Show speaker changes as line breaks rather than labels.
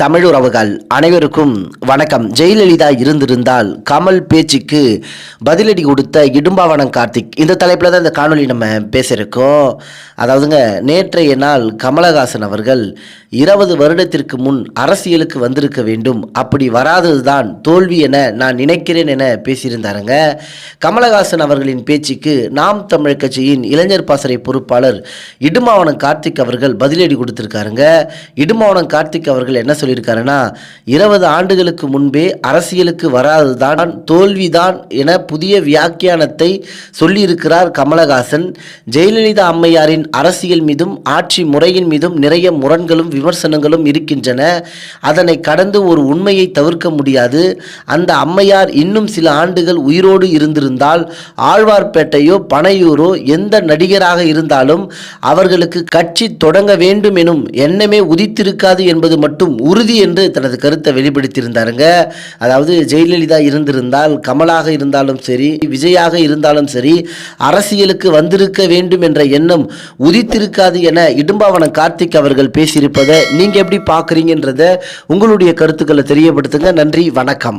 தமிழ் உறவுகள் அனைவருக்கும் வணக்கம். ஜெயலலிதா இருந்திருந்தால் கமல் பேச்சுக்கு பதிலடி கொடுத்த இடும்பாவனம் கார்த்திக். இந்த தலைப்பில் தான் இந்த காணொலி நம்ம பேசியிருக்கோம். அதாவதுங்க நேற்றைய நாள் கமலஹாசன் அவர்கள் இருபது வருடத்திற்கு முன் அரசியலுக்கு வந்திருக்க வேண்டும். அப்படி வராததுதான் தோல்வி என நான் நினைக்கிறேன் என பேசியிருந்தாருங்க. கமலஹாசன் அவர்களின் பேச்சுக்கு நாம் தமிழ் கட்சியின் இளைஞர் பாசறை பொறுப்பாளர் இடுமாவனம் கார்த்திக் அவர்கள் பதிலடி கொடுத்திருக்காருங்க. இடுமாவனம் கார்த்திக் அவர்கள் என்ன சொல்லியிருக்காருன்னா இருபது ஆண்டுகளுக்கு முன்பே அரசியலுக்கு வராததுதான் தோல்விதான் என புதிய வியாக்கியானத்தை சொல்லியிருக்கிறார் கமலஹாசன். ஜெயலலிதா அம்மையாரின் அரசியல் மீதும் ஆட்சி முறையின் மீதும் நிறைய முரண்களும் விமர்சனங்களும் இருக்கின்றன. அதனை கடந்து ஒரு உண்மையை தவிர்க்க முடியாது. அந்த அம்மையார் இன்னும் சில ஆண்டுகள் உயிரோடு இருந்திருந்தால் ஆழ்வார்பேட்டையோ பனையூரோ எந்த நடிகராக இருந்தாலும் அவர்களுக்கு கட்சி தொடங்க வேண்டும் எனும் எண்ணமே உதித்திருக்காது என்பது மட்டும் உறுதி என்று தனது கருத்தை வெளிப்படுத்தியிருந்தாருங்க. அதாவது ஜெயலலிதா இருந்திருந்தால் கமலாக இருந்தாலும் சரி விஜயாக இருந்தாலும் சரி அரசியலுக்கு வந்திருக்க வேண்டும் என்ற எண்ணம் உதித்திருக்காது என இடும்பாவனம் கார்த்திக் அவர்கள் பேசியிருப்பது நீங்க எப்படி பார்க்குறீங்கன்றத உங்களுடைய கருத்துக்களை தெரியப்படுத்துங்க. நன்றி வணக்கம்.